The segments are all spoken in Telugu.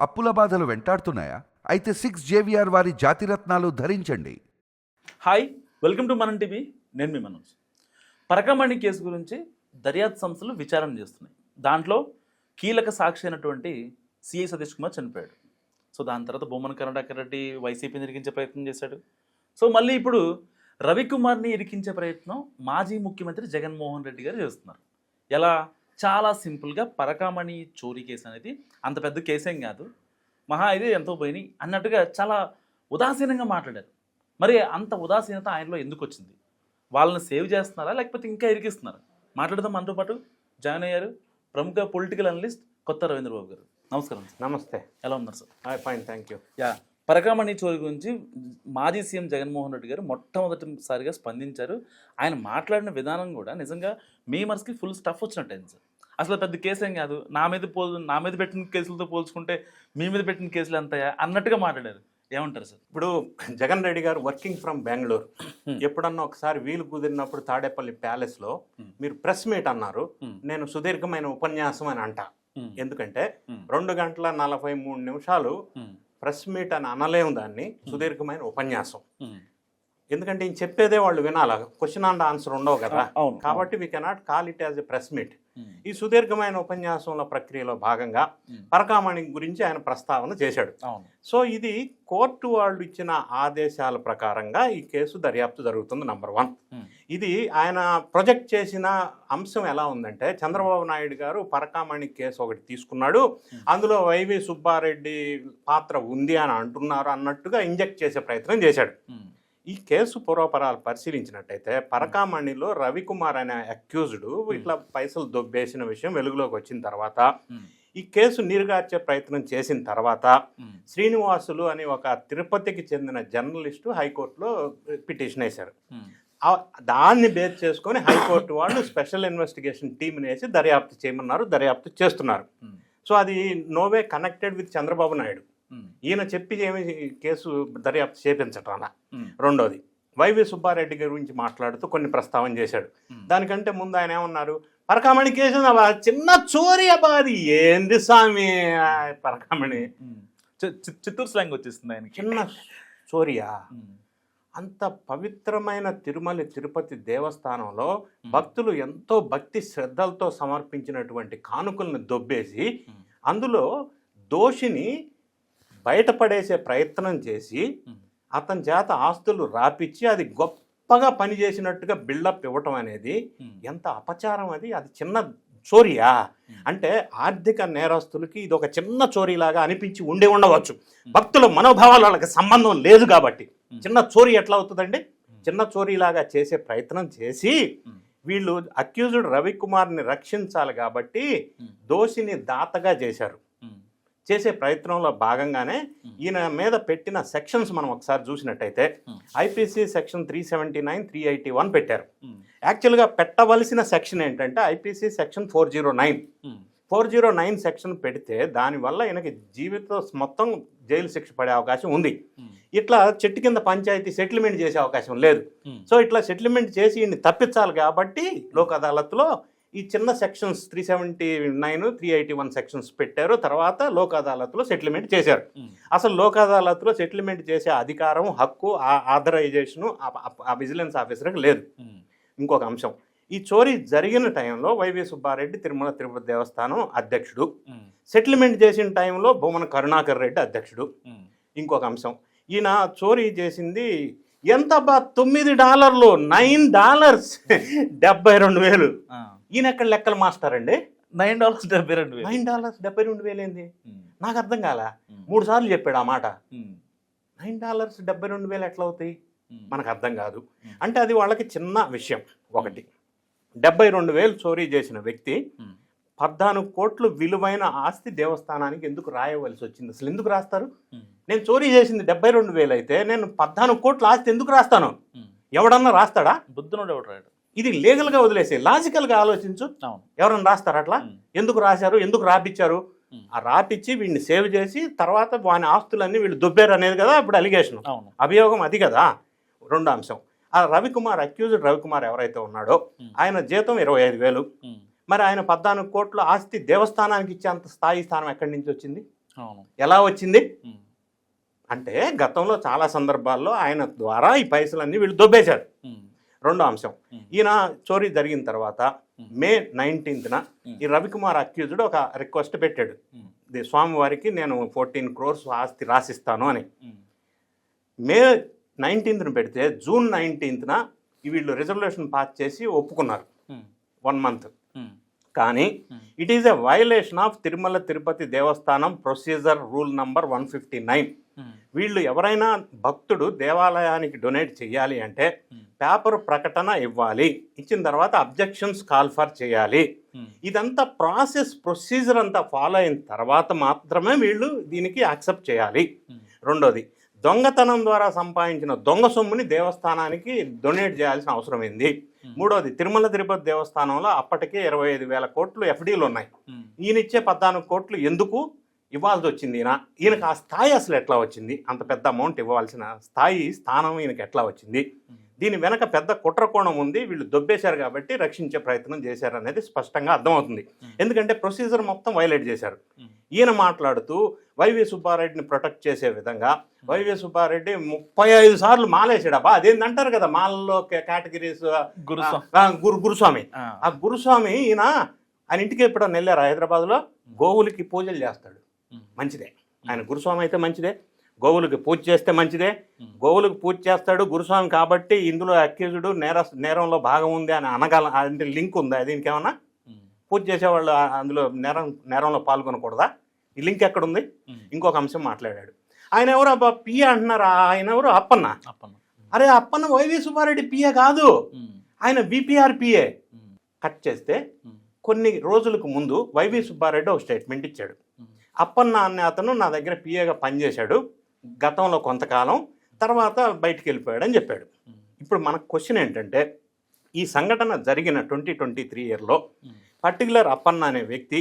అప్పుల బాధలు వెంటాడుతున్నాయా? అయితే సిక్స్ జేవిఆర్ వారి జాతిరత్నాలు ధరించండి. Hi welcome to Manam TV. నేను మీ మనోజ్. పరకమణి కేసు గురించి దర్యాప్తు సంస్థలు విచారణ చేస్తున్నాయి. దాంట్లో కీలక సాక్షి అయినటువంటి సిఐ సతీష్ కుమార్ చనిపోయాడు. సో దాని తర్వాత బొమ్మన కర్ణాటక రెడ్డి వైసీపీని ఇరికించే ప్రయత్నం చేశాడు. సో మళ్ళీ ఇప్పుడు రవికుమార్ని ఇరికించే ప్రయత్నం మాజీ ముఖ్యమంత్రి జగన్మోహన్ రెడ్డి గారు చేస్తున్నారు. ఎలా? చాలా సింపుల్గా పరకామణి చోరీ కేసు అనేది అంత పెద్ద కేసేం కాదు. మహా ఇది ఎంతో పోయినాయి. అన్నట్టుగా చాలా ఉదాసీనంగా మాట్లాడారు. మరి అంత ఉదాసీనత ఆయనలో ఎందుకు వచ్చింది? వాళ్ళని సేవ్ చేస్తున్నారా? లేకపోతే ఇంకా ఇరికిస్తున్నారా మాట్లాడదాం మనతో పాటు. జాయిన్ అయ్యారు. ప్రముఖ పొలిటికల్ అనలిస్ట్ కొత్త రవీంద్ర బాబు గారు. నమస్కారం సార్. నమస్తే. ఎలా ఉన్నారు sir? Fine thank you. Yeah. Parakamani చోరీ గురించి మాజీ సీఎం జగన్మోహన్ రెడ్డి గారు మొట్టమొదటిసారిగా స్పందించారు. ఆయన మాట్లాడిన విధానం కూడా నిజంగా మీమర్స్కి ఫుల్ స్టఫ్ వచ్చినట్టయింది సార్. అసలు పెద్ద కేసు ఏం కాదు. నా మీద పోల్ నా మీద పెట్టిన కేసులతో పోల్చుకుంటే మీ మీద పెట్టిన కేసులు ఎంతయా అన్నట్టుగా మాట్లాడారు. ఏమంటారు సార్? ఇప్పుడు జగన్ రెడ్డి గారు వర్కింగ్ ఫ్రమ్ బెంగళూరు. ఎప్పుడన్నా ఒకసారి వీలు కుదిరినప్పుడు తాడేపల్లి ప్యాలెస్లో Hmm. మీరు ప్రెస్ మీట్ అన్నారు. నేను సుదీర్ఘమైన ఉపన్యాసం అని అంట. ఎందుకంటే. రెండు గంటల నలభై మూడు నిమిషాలు ప్రెస్ మీట్ అని అనలేము దాన్ని. సుదీర్ఘమైన ఉపన్యాసం. ఎందుకంటే ఇంక చెప్పేదే వాళ్ళు వినాల. క్వశ్చన్ అండ్ ఆన్సర్ ఉండవు కదా. కాబట్టి we cannot call it as a press meet ఈ సుదీర్ఘమైన ఉపన్యాసంలో ప్రక్రియలో భాగంగా పరకామణి గురించి ఆయన ప్రస్తావన చేశాడు. సో ఇది కోర్టు వాళ్ళు ఇచ్చిన ఆదేశాల ప్రకారంగా ఈ కేసు దర్యాప్తు జరుగుతుంది నంబర్ వన్ ఇది ఆయన ప్రొజెక్ట్ చేసిన అంశం ఎలా ఉందంటే చంద్రబాబు నాయుడు గారు పరకామణి కేసు ఒకటి తీసుకున్నాడు. అందులో వైవి సుబ్బారెడ్డి పాత్ర ఉంది అని అంటున్నారు అన్నట్టుగా ఇంజెక్ట్ చేసే ప్రయత్నం చేశాడు. ఈ కేసు పూర్వపరాలు పరిశీలించినట్టయితే పరకామణిలో రవికుమార్ అనే అక్యూజ్డ్ ఇట్లా పైసలు దొబ్బేసిన విషయం వెలుగులోకి వచ్చిన తర్వాత ఈ కేసు నీరుగార్చే ప్రయత్నం చేసిన తర్వాత శ్రీనివాసులు అని ఒక తిరుపతికి చెందిన జర్నలిస్టు హైకోర్టులో పిటిషన్ వేశారు. దాన్ని బేస్ చేసుకొని హైకోర్టు వాళ్ళు స్పెషల్ ఇన్వెస్టిగేషన్ టీంని వేసి దర్యాప్తు చేయమన్నారు దర్యాప్తు చేస్తున్నారు. సో అది no way connected with Chandrababu Naidu. ఈయన చెప్పి ఏమి కేసు దర్యాప్తు చేపించటం అలా. రెండోది వైవి సుబ్బారెడ్డి గారి గురించి మాట్లాడుతూ కొన్ని ప్రస్తావన చేశాడు. దానికంటే ముందు ఆయన ఏమన్నారు? పరకామణి కేసు చిన్న చోరీ అబాది. ఏంది స్వామి? పరకామణి. చిత్తూరు స్లాంగ్ వచ్చేస్తుంది ఆయనకి. చిన్న చోరియా? అంత పవిత్రమైన తిరుమల తిరుపతి దేవస్థానంలో భక్తులు ఎంతో భక్తి శ్రద్ధలతో సమర్పించినటువంటి కానుకలను దొబ్బేసి అందులో దోషిని బయటపడేసే ప్రయత్నం చేసి అతని చేత ఆస్తులు రాపిచ్చి అది గొప్పగా పనిచేసినట్టుగా బిల్డప్ ఇవ్వటం అనేది ఎంత అపచారం అది. అది చిన్న చోరియా. అంటే ఆర్థిక నేరస్తులకి ఇది ఒక చిన్న చోరీలాగా అనిపించి ఉండి ఉండవచ్చు. భక్తుల మనోభావాల వాళ్ళకి సంబంధం లేదు కాబట్టి. చిన్న చోరీ ఎట్లా అవుతుందండి? చిన్న చోరీలాగా చేసే ప్రయత్నం చేసి వీళ్ళు అక్యూజ్డ్ రవికుమార్ని రక్షించాలి కాబట్టి దోషిని దాతగా చేశారు. చేసే ప్రయత్నంలో భాగంగానే. ఈయన మీద పెట్టిన సెక్షన్స్ మనం ఒకసారి చూసినట్టయితే. IPC section three seventy nine three eighty one పెట్టారు. యాక్చువల్గా పెట్టవలసిన సెక్షన్ ఏంటంటే IPC section four zero nine. Four zero nine section పెడితే దానివల్ల ఈయనకి జీవితం మొత్తం జైలు శిక్ష పడే అవకాశం ఉంది. ఇట్లా చెట్టు కింద పంచాయతీ సెటిల్మెంట్ చేసే అవకాశం లేదు. సో ఇట్లా సెటిల్మెంట్ చేసి ఈయన్ని తప్పించాలి కాబట్టి లోక్ అదాలత్లో ఈ చిన్న sections three seventy nine three eighty one sections పెట్టారు. తర్వాత లోక్ అదాలత్లో సెటిల్మెంట్ చేశారు అసలు లోక్ అదాలత్లో సెటిల్మెంట్ చేసే అధికారం హక్కు ఆ ఆథరైజేషను ఆ విజిలెన్స్ ఆఫీసర్కి లేదు. ఇంకొక అంశం. ఈ చోరీ జరిగిన టైంలో వైవి సుబ్బారెడ్డి తిరుమల తిరుపతి దేవస్థానం అధ్యక్షుడు. సెటిల్మెంట్ చేసిన టైంలో భూమన కరుణాకర్ రెడ్డి అధ్యక్షుడు. ఇంకొక అంశం. ఈయన చోరీ చేసింది ఎంత బా తొమ్మిది డాలర్లు. Nine dollars. డెబ్బై రెండు వేలు. ఈయన ఎక్కడ లెక్కలు మాస్టర్ అండి నైన్ డాలర్స్ డెబ్బై రెండు వేలు. నైన్ డాలర్స్ డెబ్బై రెండు వేలు ఏంది? ఉమ్, నాకు అర్థం కాల? మూడు సార్లు చెప్పాడు ఆ మాట. నైన్ డాలర్స్ డెబ్బై రెండు వేలు ఎట్లా అవుతాయి? మనకు అర్థం కాదు. అంటే అది వాళ్ళకి చిన్న విషయం ఒకటి. డెబ్బై రెండు వేలు చోరీ చేసిన వ్యక్తి పద్నాలుగు కోట్లు విలువైన ఆస్తి దేవస్థానానికి ఎందుకు రాయవలసి వచ్చింది? అసలు ఎందుకు రాస్తారు? నేను చోరీ చేసింది డెబ్బై రెండు వేలు అయితే నేను పద్నాలుగు కోట్ల ఆస్తి ఎందుకు రాస్తాను. ఎవడన్నా రాస్తాడా? బుద్ధునోడు ఎవడు రాడు? ఇది లీగల్గా వదిలేసి లాజికల్గా ఆలోచించు. అవును. ఎవరన్నా రాస్తారా అట్లా? ఎందుకు రాశారు? ఎందుకు రాపిచ్చారు? ఆ రాపిచ్చి వీడిని సేవ్ చేసి తర్వాత వాని ఆస్తులన్నీ వీళ్ళు దుబ్బారు అనేది కదా ఇప్పుడు అలిగేషన్. అభియోగం అది కదా. రెండో అంశం. ఆ రవికుమార్ అక్యూజ్డ్ రవికుమార్ ఎవరైతే ఉన్నాడో ఆయన జీతం ఇరవై ఐదు వేలు. మరి ఆయన పద్నాలుగు కోట్ల ఆస్తి దేవస్థానానికి ఇచ్చే అంత స్థాయి స్థానం ఎక్కడి నుంచి వచ్చింది? ఎలా వచ్చింది. అంటే గతంలో చాలా సందర్భాల్లో ఆయన ద్వారా ఈ పైసలన్నీ వీళ్ళు దొబ్బేశారు. రెండో అంశం. ఈయన చోరీ జరిగిన తర్వాత. మే నైన్టీన్త్న. ఈ రవికుమార్ అక్యూజ్డ్ ఒక రిక్వెస్ట్ పెట్టాడు స్వామివారికి నేను ఫోర్టీన్ క్రోర్స్ ఆస్తి రాసిస్తాను అని. మే నైన్టీన్త్న పెడితే జూన్ నైన్టీన్త్న వీళ్ళు రిజర్వేషన్ పాస్ చేసి ఒప్పుకున్నారు. One month. కానీ. It is a violation of Tirumala Tirupati Devasthanam procedure rule number one fifty nine. వీళ్ళు ఎవరైనా భక్తుడు దేవాలయానికి డొనేట్ చేయాలి అంటే ఉమ్. పేపర్ ప్రకటన ఇవ్వాలి ఇచ్చిన తర్వాత అబ్జెక్షన్స్ కాల్ ఫర్ చేయాలి ఉమ్. ఇదంతా ప్రాసెస్ ప్రొసీజర్ అంతా ఫాలో అయిన తర్వాత మాత్రమే వీళ్ళు దీనికి యాక్సెప్ట్ చేయాలి. రెండోది దొంగతనం ద్వారా సంపాదించిన దొంగ సొమ్ముని దేవస్థానానికి డొనేట్ చేయాల్సిన అవసరం ఏంది. మూడోది తిరుమల తిరుపతి దేవస్థానంలో అప్పటికే ఇరవై ఐదు వేల కోట్లు ఎఫ్డీలు ఉన్నాయి ఉమ్. ఈయన ఇచ్చే పద్నాలుగు కోట్లు ఎందుకు ఇవ్వాల్సి వచ్చింది ఈయన ఈయనకు ఆ స్థాయి అసలు ఎట్లా వచ్చింది అంత పెద్ద అమౌంట్ ఇవ్వాల్సిన స్థాయి స్థానం ఈయనకి ఎట్లా వచ్చింది. దీని వెనక పెద్ద కుట్రకోణం ఉంది వీళ్ళు దొబ్బేశారు కాబట్టి రక్షించే ప్రయత్నం చేశారు అనేది స్పష్టంగా అర్థమవుతుంది. ఎందుకంటే ప్రొసీజర్ మొత్తం వైలేట్ చేశారు. ఈయన మాట్లాడుతూ వైవి సుబ్బారెడ్డిని ప్రొటెక్ట్ చేసే విధంగా వైవి సుబ్బారెడ్డి ముప్పై ఐదు సార్లు మాలేసాడబ్బా అదేంటంటారు కదా మాలలో కేటగిరీస్. గురు గురుస్వామి ఆ. గురుస్వామి ఈయన ఆయన ఇంటికి ఎప్పుడో వెళ్ళారు హైదరాబాద్లో గోవులకి పూజలు చేస్తాడు. మంచిదే. ఆయన గురుస్వామి అయితే మంచిదే. గోవులకి పూజ చేస్తే మంచిదే. గోవులకు పూజ చేస్తాడు గురుస్వామి కాబట్టి ఇందులో అక్యూజుడు నేర నేరంలో భాగం ఉంది అని అనగల అంటే లింక్ ఉందా? దీనికి ఏమన్నా. పూజ చేసేవాళ్ళు అందులో నేరం నేరంలో పాల్గొనకూడదా? ఈ లింక్ ఎక్కడుంది. ఇంకొక అంశం మాట్లాడాడు. ఆయన ఎవరు అబ్బా? పియ అంటున్నారా. ఆయన ఎవరు? అప్పన్న. అప్పన్న. అరే అప్పన్న వైవి సుబ్బారెడ్డి పిఏ కాదు. ఆయన బీపీఆర్ పిఏ. కట్ చేస్తే. కొన్ని రోజులకు ముందు వైవి సుబ్బారెడ్డి ఒక స్టేట్మెంట్ ఇచ్చాడు. అప్పన్న అనే అతను నా దగ్గర పిఏగా పనిచేశాడు గతంలో కొంతకాలం తర్వాత బయటికి వెళ్ళిపోయాడు అని చెప్పాడు. ఇప్పుడు మనకు క్వశ్చన్ ఏంటంటే ఈ సంఘటన జరిగిన ట్వంటీ ట్వంటీ త్రీ ఇయర్లో. పర్టికులర్ అప్పన్న అనే వ్యక్తి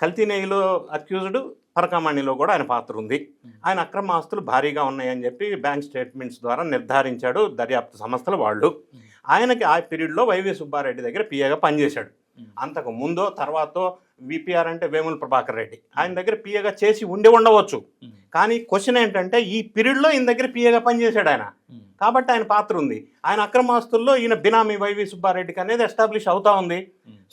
కల్తీనేయిలో అక్యూజ్డ్ పరకామణిలో కూడా ఆయన పాత్ర ఉంది ఆయన అక్రమ ఆస్తులు భారీగా ఉన్నాయని చెప్పి బ్యాంక్ స్టేట్మెంట్స్ ద్వారా నిర్ధారించాడు దర్యాప్తు సంస్థల వాళ్ళు ఆయనకి ఆ పీరియడ్లో వైవి సుబ్బారెడ్డి దగ్గర పిఏగా పనిచేశాడు. అంతకు ముందో తర్వాతో విపిఆర్ అంటే వేముల ప్రభాకర్ రెడ్డి ఆయన దగ్గర పిఏగా చేసి ఉండి ఉండవచ్చు. కానీ క్వశ్చన్ ఏంటంటే ఈ పీరియడ్లో ఈయన దగ్గర పిఏగా పనిచేశాడు ఆయన. కాబట్టి ఆయన పాత్ర ఉంది ఆయన అక్రమాస్తుల్లో ఈయన బినామీ వైవి సుబ్బారెడ్డికి అనేది ఎస్టాబ్లిష్ అవుతా ఉంది.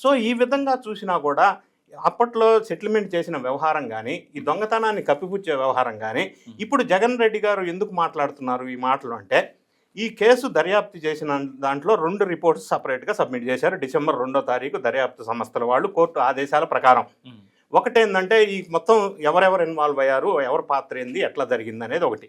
సో ఈ విధంగా చూసినా కూడా అప్పట్లో సెటిల్మెంట్ చేసిన వ్యవహారం కానీ ఈ దొంగతనాన్ని కప్పిపుచ్చే వ్యవహారం కానీ ఇప్పుడు జగన్ రెడ్డి గారు ఎందుకు మాట్లాడుతున్నారు ఈ మాటలు అంటే ఈ కేసు దర్యాప్తు చేసిన దాంట్లో రెండు రిపోర్ట్స్ సపరేట్గా సబ్మిట్ చేశారు డిసెంబర్ రెండో తారీఖు దర్యాప్తు సంస్థల వాళ్ళు కోర్టు ఆదేశాల ప్రకారం. ఒకటేందంటే ఈ మొత్తం ఎవరెవరు ఇన్వాల్వ్ అయ్యారు ఎవరి పాత్ర ఏంది ఎట్లా జరిగింది అనేది ఒకటి.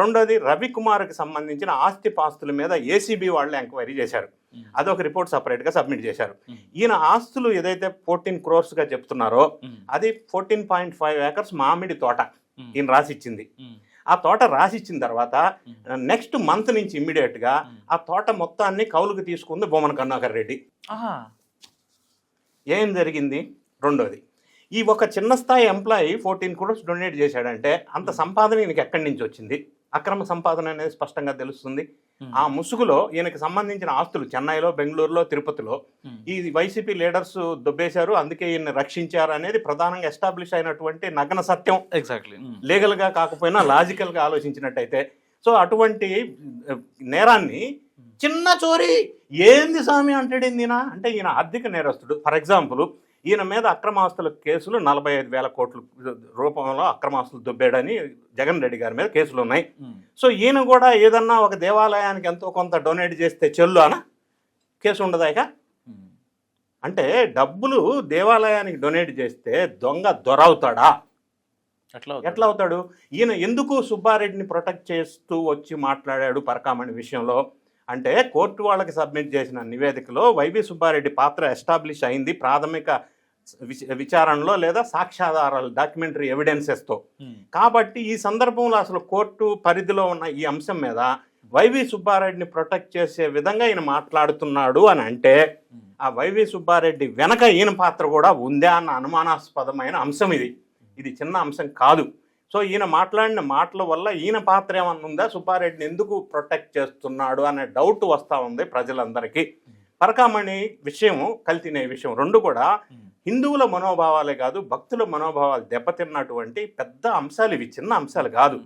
రెండోది రవికుమార్కి సంబంధించిన ఆస్తి పాస్తుల మీద ఏసీబీ వాళ్ళు ఎంక్వైరీ చేశారు. అదొక రిపోర్ట్ సపరేట్గా సబ్మిట్ చేశారు. ఈయన ఆస్తులు ఏదైతే ఫోర్టీన్ క్రోర్స్గా చెప్తున్నారో. అది ఫోర్టీన్ పాయింట్ ఫైవ్ ఏకర్స్ మామిడి తోట. ఈయన రాసిచ్చింది. ఆ తోట రాసిచ్చిన తర్వాత నెక్స్ట్ మంత్ నుంచి ఇమ్మీడియట్గా. ఆ తోట మొత్తాన్ని కౌలుకు తీసుకుంది బొమ్మన కరుణాకర్ రెడ్డి. ఏం జరిగింది రెండోది ఈ ఒక చిన్న స్థాయి ఎంప్లాయీ ఫోర్టీన్ క్రోర్స్ డొనేట్ చేశాడంటే అంత సంపాదన ఈయనకి ఎక్కడి నుంచి వచ్చింది అక్రమ సంపాదన అనేది స్పష్టంగా తెలుస్తుంది. ఆ ముసుగులో ఈయనకి సంబంధించిన ఆస్తులు చెన్నైలో బెంగళూరులో తిరుపతిలో. ఈ వైసీపీ లీడర్స్ దొబ్బేశారు. అందుకే ఈయన రక్షించారు అనేది ప్రధానంగా ఎస్టాబ్లిష్ అయినటువంటి నగ్న సత్యం. ఎగ్జాక్ట్లీ ఉమ్. లీగల్గా కాకపోయినా లాజికల్గా ఆలోచించినట్టయితే సో అటువంటి నేరాన్ని చిన్న చోరీ. ఏంది స్వామి అంటాడు ఈయన? అంటే ఈయన ఆర్థిక నేరస్తుడు. ఫర్ ఎగ్జాంపుల్ ఈయన మీద అక్రమాస్తుల కేసులు నలభై ఐదు వేల కోట్ల రూపంలో అక్రమాస్తులు దొబ్బాడని జగన్ రెడ్డి గారి మీద కేసులు ఉన్నాయి. సో ఈయన కూడా ఏదన్నా ఒక దేవాలయానికి ఎంతో కొంత డొనేట్ చేస్తే చెల్లు అన? కేసు ఉండదా ఇక? ఉమ్. అంటే డబ్బులు దేవాలయానికి డొనేట్ చేస్తే దొంగ దొరవుతాడా? ఎట్లా ఎట్లా అవుతాడు? ఈయన ఎందుకు సుబ్బారెడ్డిని ప్రొటెక్ట్ చేస్తూ వచ్చి మాట్లాడాడు పరకామణి విషయంలో? అంటే కోర్టు వాళ్ళకి సబ్మిట్ చేసిన నివేదికలో వైవి సుబ్బారెడ్డి పాత్ర ఎస్టాబ్లిష్ అయింది. ప్రాథమిక విచారణలో లేదా సాక్ష్యాధారాలు డాక్యుమెంటరీ ఎవిడెన్సెస్తో. కాబట్టి ఈ సందర్భంలో అసలు కోర్టు పరిధిలో ఉన్న ఈ అంశం మీద వైవి సుబ్బారెడ్డిని ప్రొటెక్ట్ చేసే విధంగా ఈయన మాట్లాడుతున్నాడు అని అంటే. ఆ వైవి సుబ్బారెడ్డి వెనక ఈయన పాత్ర కూడా ఉందా అన్న అనుమానాస్పదమైన అంశం ఇది. ఇది చిన్న అంశం కాదు. సో ఈయన మాట్లాడిన మాటల వల్ల ఈయన పాత్ర ఏమన్నా ఉందా? సుబ్బారెడ్డిని ఎందుకు ప్రొటెక్ట్ చేస్తున్నాడు అనే డౌట్ వస్తూ ఉంది ప్రజలందరికీ. పరకామణి విషయం కల్తీనే విషయం రెండు కూడా హిందువుల మనోభావాలే కాదు భక్తుల మనోభావాలు దెబ్బతిన్నటువంటి పెద్ద అంశాలు ఇవి చిన్న అంశాలు కాదు.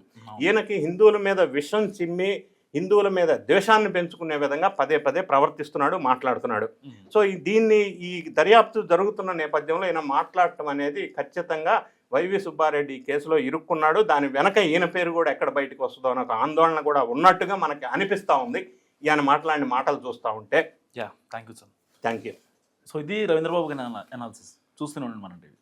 ఈయనకి హిందువుల మీద విషం చిమ్మి హిందువుల మీద ద్వేషాన్ని పెంచుకునే విధంగా పదే పదే ప్రవర్తిస్తున్నాడు మాట్లాడుతున్నాడు. సో ఈ దీన్ని ఈ దర్యాప్తు జరుగుతున్న నేపథ్యంలో ఈయన మాట్లాడటం అనేది ఖచ్చితంగా వైవి సుబ్బారెడ్డి కేసులో ఇరుక్కున్నాడు. దాని వెనక ఈయన పేరు కూడా ఎక్కడ బయటకు వస్తుందో అనే ఒక ఆందోళన కూడా ఉన్నట్టుగా మనకి అనిపిస్తూ ఉంది. ఈయన మాట్లాడిన మాటలు చూస్తూ ఉంటే. Yeah thank you sir. Thank you so ఇది రవీంద్రబాబు గారి అనాలిసిస్ చూస్తూనే ఉండండి మన టీవీ.